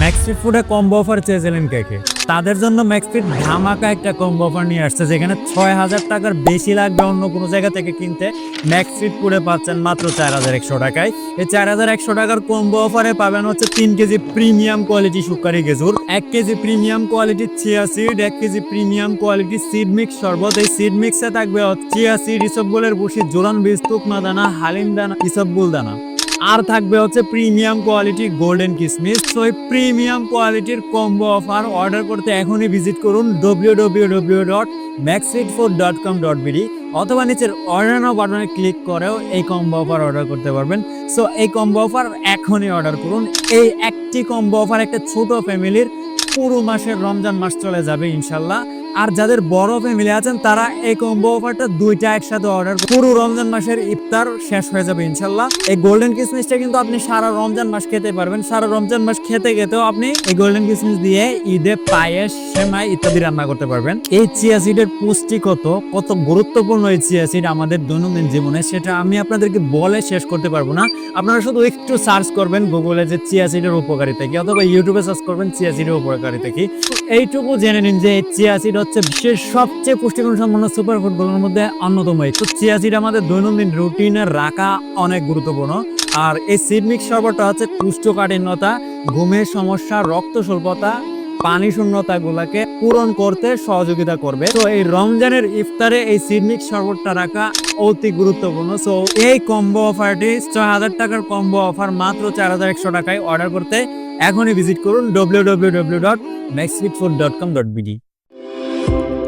Maxfit ফুডে combo offer চেয়েছিলেন কে কে? তাদের জন্য ম্যাক্সফিট ধামাকা একটা কম্বো অফার নিয়ে আসছে, যেখানে ছয় হাজার টাকার বেশি লাগবে অন্য কোনো জায়গা থেকে কিনতে। ম্যাক্সফিট ফুডে পাচ্ছেন মাত্র চার হাজার একশো টাকায়। এই চার হাজার একশো টাকার কম্বো অফারে পাবেন হচ্ছে তিন কেজি প্রিমিয়াম কোয়ালিটি সুকারি গেজুর, এক KG premium quality chia seed এক KG premium quality seed mix শরবত। এই সিড মিক্সে থাকবে চিয়া সিড ইসবগুলের বসি জোরান বীজ তুকমা দানা হালিম দানা, ইসবগুল দানা। আর থাকবে হচ্ছে প্রিমিয়াম কোয়ালিটি গোল্ডেন কিসমিস তো এই প্রিমিয়াম কোয়ালিটির কম্বো অফার অর্ডার করতে এখনই ভিজিট করুন W W W dot dot com dot BD অথবা নিচের অর্ডার নাও বাটনে ক্লিক করেও এই কম্বো অফার অর্ডার করতে পারবেন। সো এই কম্বো অফার এখনই অর্ডার করুন। এই একটি কম্বো অফার একটা ছোট ফ্যামিলির পুরো মাসের রমজান মাস চলে যাবে ইনশাল্লাহ। আর যাদের বড় ফ্যামিলি আছেন, তারা এই কম্বো অফারটা দুইটা একসাথে অর্ডার পুরো রমজান মাসের ইফতার শেষ হয়ে যাবে ইনশাল্লাহ এই গোল্ডেন কিসমিসটা কিন্তু আপনি সারা রমজান মাস খেতে পারবেন। সারা রমজান মাস খেতে খেতেও আপনি এই গোল্ডেন কিসমিস দিয়ে ঈদে পায়েস, সেমাই ইত্যাদি রান্না করতে পারবেন। এই চিয়া সিডের পুষ্টি কত কত গুরুত্বপূর্ণ এই চিয়া সিড আমাদের দৈনন্দিন জীবনে, সেটা আমি আপনাদেরকে বলে শেষ করতে পারব না। আপনারা শুধু একটু সার্চ করবেন গুগলে যে চিয়া সিডের উপকারিতা কি, অথবা ইউটিউবে সার্চ করবেন চিয়া সিডের উপকারিতা কি। এইটুকু জেনে নিন যে চিয়া সিড হচ্ছে বিশ্বের সবচেয়ে পুষ্টিগুণ সম্পন্ন সুপার ফুডগুলোর মধ্যে অন্যতম। তো চিয়া সিড আমাদের দৈনন্দিন রুটিনে রাখা অনেক গুরুত্বপূর্ণ। আর এই সিড মিক্স শরবতটা হচ্ছে কুষ্ঠকাঠিন্যতা, ঘুমের সমস্যা রক্ত স্বল্পতা পানি শূন্যতা গুলাকে পূরণ করতে সহযোগিতা করবে। তো এই রমজানের ইফতারে এই সিড মিক্স শরবতটা রাখা অতি গুরুত্বপূর্ণ। সো এই কম্বো অফারটি ছয় হাজার টাকার কম্বো অফার মাত্র চার হাজার একশো টাকায় অর্ডার করতে এখনই ভিজিট করুন W W W dot dot com dot BD thank you